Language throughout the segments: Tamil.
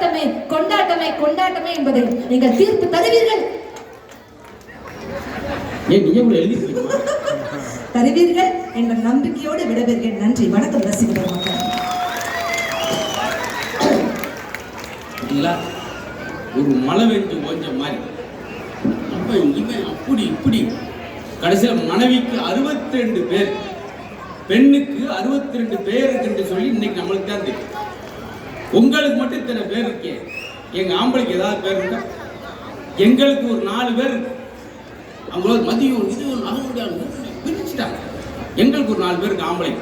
கொண்டாட்டமே கொண்டாட்டமே கொண்டாட்டமே என்பதை நீங்கள் தீர்ப்பு தருவீர்கள்? தருவீர்கள் என்ற நம்பிக்கையோடு விடைபெறுகிறேன். நன்றி. வணக்கம் ரசிகர்கள் மக்கள். ஒரு மழை வெஞ்சு ஓஞ்ச மாதிரி. அவன் இவன் அப்படி இப்படி. கடைசியில் மனைவிக்கு அறுபத்தி ரெண்டு பேர் பெண்ணுக்கு அறுபத்தி ரெண்டு பேர் இருக்குன்னு சொல்லி இன்னைக்கு நம்மளுக்கு தான் தெரியும். உங்களுக்கு மட்டும் இத்தனை பேர் இருக்கே. எங்க ஆம்பளைக்கு ஏதாவது பேர் இருக்கா? எங்களுக்கு ஒரு நாலு பேர் இருக்கு. அவங்களோட மதியம் இது நக முடியாது பிரிச்சுட்டாங்க. எங்களுக்கு ஒரு நாலு பேருக்கு ஆம்பளை.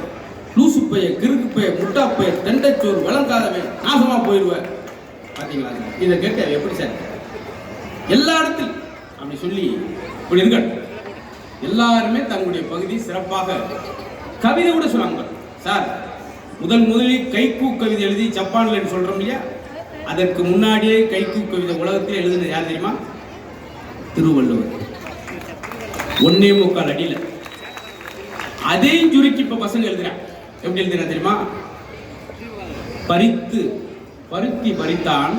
லூசு பைய கிறுக்கு பைய முட்டா பைய தெண்டைச்சோறு விளங்காதவன் நாசமா போயிடுவேன் பாத்தீங்களா? இதை கேட்ட எப்படி சார்? எல்லா இடத்திலும் அப்படி சொல்லி இப்படி இருக்கட்டும். எல்லாருமே தங்களுடைய பகுதி சிறப்பாக கவிதை கூட சொன்னாங்க சார் முதல் முதலில் கைக்கூ கவிதை எழுதி ஜப்பான்ல சொல்றோம் இல்லையா? அதற்கு முன்னாடியே கைக்கூ கவிதை உலகத்தில் எழுதுனது யார் தெரியுமா? திருவள்ளுவர். ஒன்னே முக்கால் அடியில. அதையும் சுருக்கி இப்ப பசங்க எழுதுறான் எப்படி எழுதுறா தெரியுமா? பறித்து பருத்தி பறித்தான்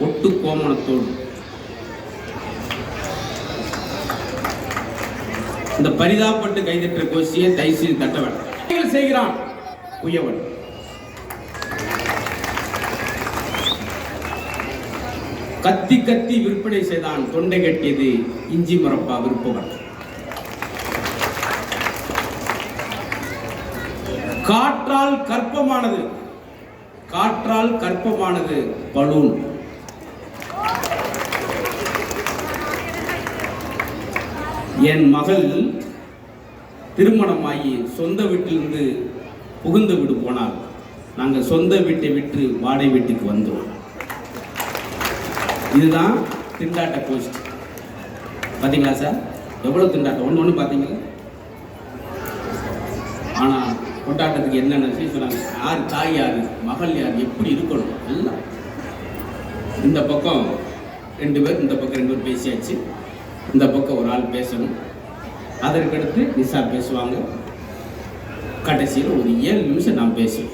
ஒட்டு கோமணத்தோடு. இந்த பரிதாப்பட்டு கைதற்ற கோஷியை தயவுசெய்து தட்ட வேண்டாம் செய்கிறான். உயவன். கத்தி கத்தி விற்பனை செய்தான் தொண்டை கட்டியது இஞ்சி மரப்பா விற்பவன் காற்றால் கற்பமானது. காற்றால் கற்பமானது பலூன். என் மகள் திருமணமாகி சொந்த வீட்டிலிருந்து புகுந்த வீடு போனால் நாங்கள் சொந்த வீட்டை விட்டு வாடகை வீட்டுக்கு வந்தோம். இதுதான் திண்டாட்ட போஸ்ட் பார்த்தீங்களா சார் எவ்வளோ திண்டாட்டம்? ஒன்று ஒன்று பார்த்தீங்களா ஆனால் கொண்டாட்டத்துக்கு என்னென்ன விஷயம் சொன்னாங்க. யார் தாய் யார் மகள் யார் எப்படி இருக்கணும்? எல்லாம். இந்த பக்கம் ரெண்டு பேர் இந்த பக்கம் ரெண்டு பேர் பேசியாச்சு. இந்த பக்கம் ஒரு ஆள் பேசணும். அதற்கடுத்து நிசா பேசுவாங்க. கடைசியில் ஒரு ஏழு நிமிஷம் நான் பேசுவேன்.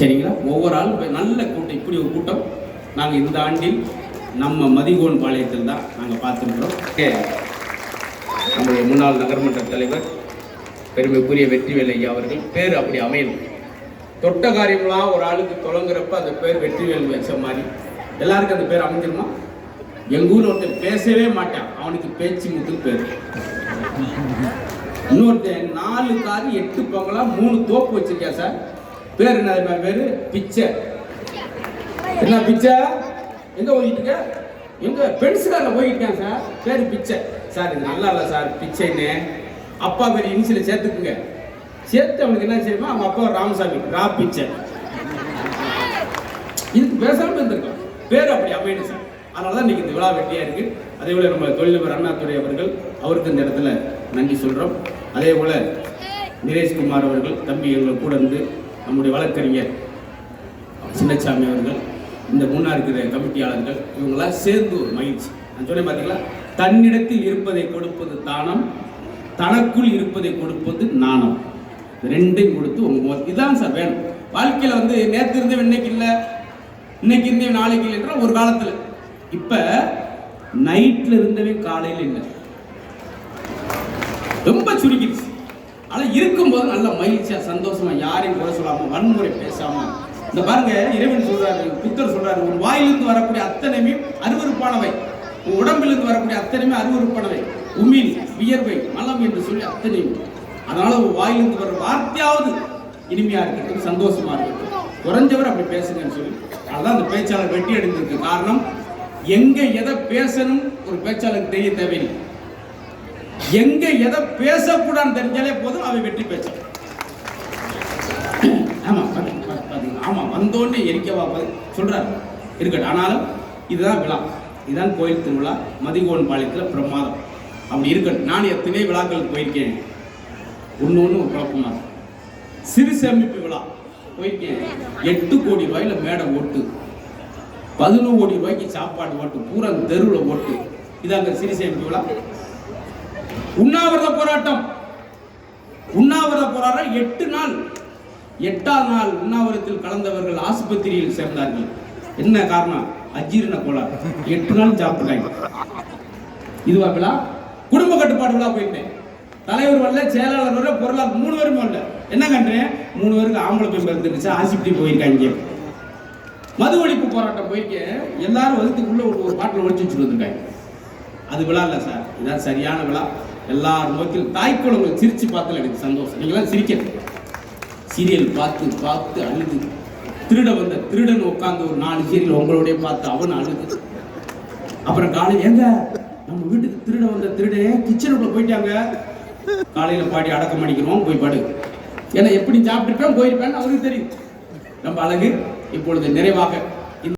சரிங்களா? ஒவ்வொரு ஆள் நல்ல கூட்டம் இப்படி ஒரு கூட்டம். நாங்கள் இந்த ஆண்டில் நம்ம மதிகோன் பாளையத்தில் தான் நாங்கள் பார்த்துருக்குறோம். நம்முடைய முன்னாள் நகர்மன்ற தலைவர் பெருமைக்குரிய வெற்றிவேல் ஐயா அவர்கள் பேர் அப்படி அமையணும் தொட்ட காரியம்லாம் ஒரு ஆளுக்கு தொடங்குறப்ப அந்த பேர் வெற்றிவேல் வச்ச மாதிரி. எல்லாருக்கும் அந்த பேர் அமைஞ்சிருமா? எங்க ஒருத்தன் பேசவே மாட்டான். அவனுக்கு பேச்சு முத்து பேர். இன்னொருத்தன் நாலு காது எட்டு பொங்கலா மூணு தோப்பு வச்சிருக்கேன் சார். பேர் என்ன பேர் பிச்சை. என்ன பிச்சை? எங்க போயிட்டு இருக்க? எங்க பென்சிலால போயிருக்கேன் சார். பேரு பிச்சை. சார் இது நல்லா இல்லை சார் பிச்சைன்னு. அப்பா பேர் இனிஷியல சேர்த்துக்குங்க. சேர்த்து அவனுக்கு என்ன செய்யுமா அவன் அப்பா ராமசாமி. ரா பிச்சை. இதுக்கு பேசாமல் இருந்திருக்கலாம். பேர் அப்படி அமையணும் சார். அதனால தான் இன்றைக்கி இந்த விழா வெட்டியாக இருக்குது அதே போல் நம்ம தொழிலதிபர் அண்ணாத்துறை அவர்கள் அவருக்கு இந்த இடத்துல நன்றி சொல்கிறோம் அதே போல் நிரேஷ்குமார் அவர்கள் தம்பி எங்கள் கூட இருந்து நம்முடைய வழக்கறிஞர் சின்னசாமி அவர்கள் இந்த முன்னா இருக்கிற கமிட்டியாளர்கள் இவங்களாம் சேர்ந்து ஒரு மகிழ்ச்சி. நான் சொன்னேன் பார்த்தீங்களா தன்னிடத்தில் இருப்பதை கொடுப்பது தானம் தனக்குள் இருப்பதை கொடுப்பது நாணம் ரெண்டையும் கொடுத்து உங்க இதுதான் இதான் சார் வேணும். வாழ்க்கையில வந்து நேற்று இருந்தவன் இன்னைக்கு இல்லை இன்னைக்கு இருந்தவன் நாளைக்கு இல்லைன்ற ஒரு காலத்தில். இப்ப நைட்ல இருந்தவன் காலையில் இல்லை. ரொம்ப சுருக்கிடுச்சு. ஆனால் இருக்கும்போது நல்ல மகிழ்ச்சியா சந்தோஷமா யாரையும் குறை சொல்லாம வன்முறை பேசாமல் இந்த பாருங்க இறைவன் சொல்றாரு புத்தர் சொல்றாரு உன் வாயிலிருந்து வரக்கூடிய அத்தனையுமே அருவறுப்பானவை உன் உடம்பிலிருந்து வரக்கூடிய அத்தனையுமே அருவறுப்பானவை உமிழ் வியர்வை மலம் என்று சொல்லி அத்தனையும். அதனால உன் வாயிலிருந்து வர வார்த்தையாவது இனிமையா இருக்கட்டும் சந்தோஷமா இருக்கட்டும். குறைஞ்சவர் அப்படி பேசுங்கன்னு சொல்லி அதான் அந்த பேச்சாளர் வெட்டி அடைந்திருக்கு காரணம் எங்க எதை பேசணும் ஒரு பேச்சாளருக்கு தெரிய தேவையில்லை. எங்க எதை பேசக்கூடாதுன்னு தெரிஞ்சாலே போதும் அவன் வெற்றி பேச்சான் ஆமா ஆமாம் வந்தோன்னே வந்தோடனே எரிக்கவா பாரு- இருக்கட்டும் ஆனாலும் இதுதான் விழா. இதுதான் கோயில் திருவிழா மதிகோன் பாளையத்தில் பிரமாதம். அப்படி இருக்கட்டும் நான் எத்தனை விழாக்களுக்கு போயிருக்கேன். ஒன்று ஒன்று ஒரு குழப்பமாக சிறு சேமிப்பு விழா போயிருக்கேன். எட்டு கோடி ரூபாயில் மேடை ஓட்டு. பதினோரு கோடி ரூபாய்க்கு சாப்பாடு ஓட்டு. பூரா தெருவில் ஓட்டு. இதாங்க சிறு சேமிப்பு விழா. உண்ணாவிரத போராட்டம். உண்ணாவிரத போராட்டம் எட்டு நாள். எட்டாம் நாள் உண்ணாவிரத்தில் கலந்தவர்கள் ஆஸ்பத்திரியில் சேர்ந்தார்கள். என்ன காரணம்? அஜீரண கோளாறு. எட்டு நாள் சாப்பிட்டாங்க இதுவா விழா? குடும்ப கட்டுப்பாடு விழா போயிட்டேன். தலைவர் வரல செயலாளர் வரல பொருளாளர் மூணு பேரும் வரல. என்ன கண்டேன்? மூணு பேருக்கு ஆம்பளை பெண் இருந்துருச்சு ஆசிபத்தி போயிருக்காங்க மது ஒழிப்பு போராட்டம் போயிருக்கேன். எல்லாரும் வகுத்துக்குள்ள ஒரு ஒரு பாட்டில் ஒழிச்சு வச்சுட்டு வந்திருக்காங்க அது விழா இல்லை சார். இதான் சரியான விழா. எல்லார் நோக்கில் தாய்க்குளங்கள் சிரிச்சு பார்த்தல எனக்கு சந்தோஷம். நீங்களாம் சிரிக்கிறது சீரியல் பார்த்து பார்த்து அழுது. திருட வந்த திருடன் உட்காந்து ஒரு நாலு சீரியல் உங்களோடய பார்த்து அவன் அழுது. அப்புறம் காலையில் எங்க நம்ம வீட்டுக்கு திருட வந்த திருடே கிச்சனுக்குள்ள போயிட்டாங்க. காலையில் பாடி அடக்கம் பண்ணிக்கிறோம் போய் பாடு. ஏன்னா எப்படி சாப்பிட்டுருப்பேன் போயிருப்பேன்னு அவருக்கு தெரியும். நம்ம அழகு. இப்பொழுது நிறைவாக